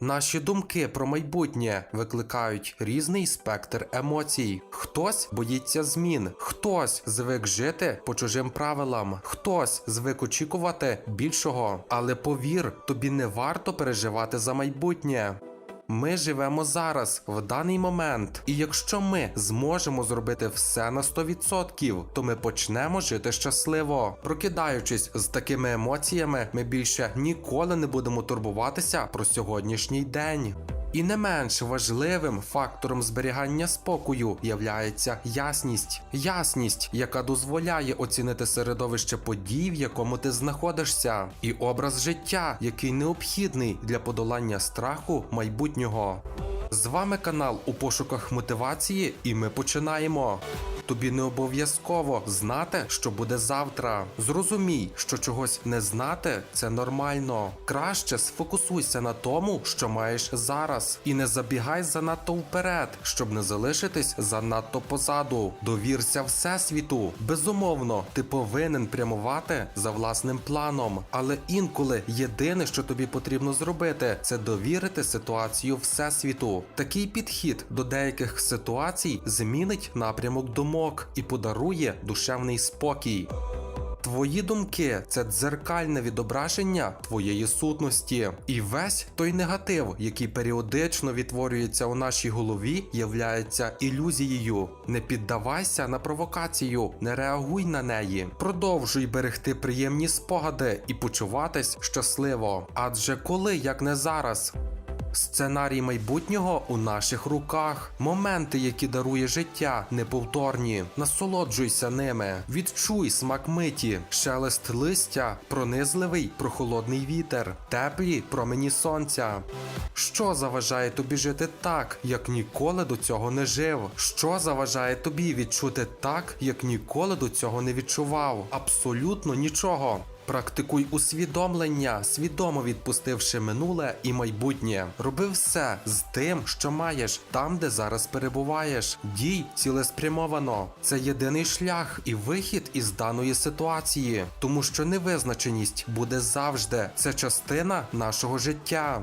Наші думки про майбутнє викликають різний спектр емоцій. Хтось боїться змін, хтось звик жити по чужим правилам, хтось звик очікувати більшого. Але повір, тобі не варто переживати за майбутнє. Ми живемо зараз, в даний момент. І якщо ми зможемо зробити все на 100%, то ми почнемо жити щасливо. Прокидаючись з такими емоціями, ми більше ніколи не будемо турбуватися про сьогоднішній день. І не менш важливим фактором зберігання спокою являється ясність. Ясність, яка дозволяє оцінити середовище подій, в якому ти знаходишся, і образ життя, який необхідний для подолання страху майбутнього. З вами канал у пошуках мотивації, і ми починаємо. Тобі не обов'язково знати, що буде завтра. Зрозумій, що чогось не знати це нормально. Краще сфокусуйся на тому, що маєш зараз, і не забігай занадто вперед, щоб не залишитись занадто позаду. Довірся всесвіту. Безумовно, ти повинен прямувати за власним планом, але інколи єдине, що тобі потрібно зробити, це довірити ситуацію всесвіту. Такий підхід до деяких ситуацій змінить напрямок думок і подарує душевний спокій. Твої думки це дзеркальне відображення твоєї сутності, і весь той негатив, який періодично відтворюється у нашій голові, являється ілюзією. Не піддавайся на провокацію, не реагуй на неї. Продовжуй берегти приємні спогади і почуватись щасливо. Адже коли як не зараз. Сценарій майбутнього у наших руках. Моменти, які дарує життя, неповторні. Насолоджуйся ними. Відчуй смак миті, шелест листя, пронизливий прохолодний вітер, теплі промені сонця. Що заважає тобі жити так, як ніколи до цього не жив? Що заважає тобі відчути так, як ніколи до цього не відчував? Абсолютно нічого. Практикуй усвідомлення, свідомо відпустивши минуле і майбутнє. Роби все з тим, що маєш, там, де зараз перебуваєш. Дій цілеспрямовано. Це єдиний шлях і вихід із даної ситуації, тому що невизначеність буде завжди. Це частина нашого життя.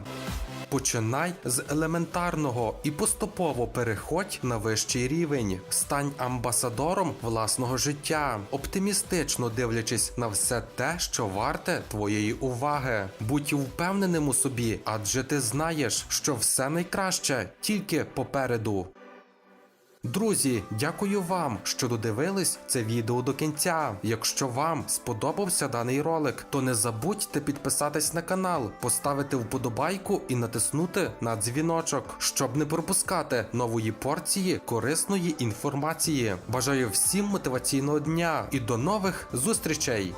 Починай з елементарного і поступово переходь на вищий рівень. Стань амбасадором власного життя, оптимістично дивлячись на все те, що варте твоєї уваги. Будь впевненим у собі, адже ти знаєш, що все найкраще тільки попереду. Друзі, дякую вам, що додивились це відео до кінця. Якщо вам сподобався даний ролик, то не забудьте підписатись на канал, поставити вподобайку і натиснути на дзвіночок, щоб не пропускати нової порції корисної інформації. Бажаю всім мотиваційного дня і до нових зустрічей!